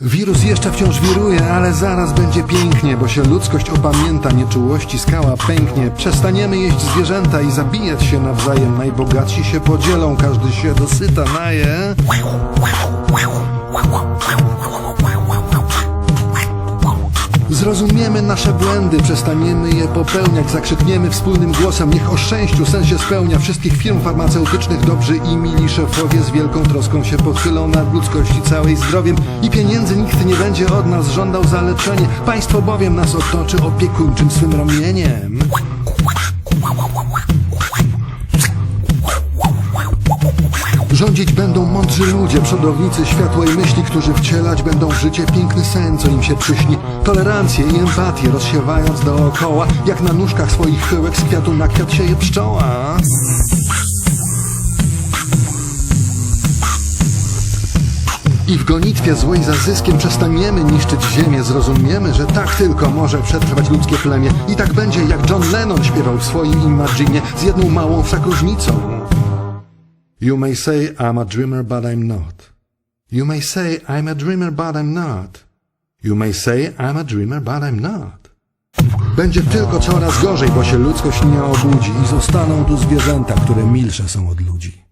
Wirus jeszcze wciąż wiruje, ale zaraz będzie pięknie, bo się ludzkość opamięta, nieczułości skała pęknie. Przestaniemy jeść zwierzęta i zabijać się nawzajem. Najbogatsi się podzielą, każdy się dosyta naje. Zrozumiemy nasze błędy, przestaniemy je popełniać, zakrzykniemy wspólnym głosem, niech o szczęściu sen się spełnia. Wszystkich firm farmaceutycznych dobrzy i mili szefowie z wielką troską się pochylą nad ludzkości całej zdrowiem i pieniędzy nikt nie będzie od nas żądał za leczenie. Państwo bowiem nas otoczy opiekuńczym swym ramieniem. Rządzić będą mądrzy ludzie, przodownicy światłej myśli, którzy wcielać będą w życie piękny sen, co im się przyśni. Tolerancję i empatię rozsiewając dookoła, jak na nóżkach swoich chyłek z kwiatu na kwiat sieje pszczoła. I w gonitwie złej za zyskiem przestaniemy niszczyć ziemię, zrozumiemy, że tak tylko może przetrwać ludzkie plemię. I tak będzie, jak John Lennon śpiewał w swoim Imagine, z jedną małą wszak różnicą. You may say I'm a dreamer, but I'm not. You may say I'm a dreamer, but I'm not. You may say I'm a dreamer, but I'm not. Będzie tylko coraz gorzej, bo się ludzkość nie obudzi i zostaną tu zwierzęta, które milsze są od ludzi.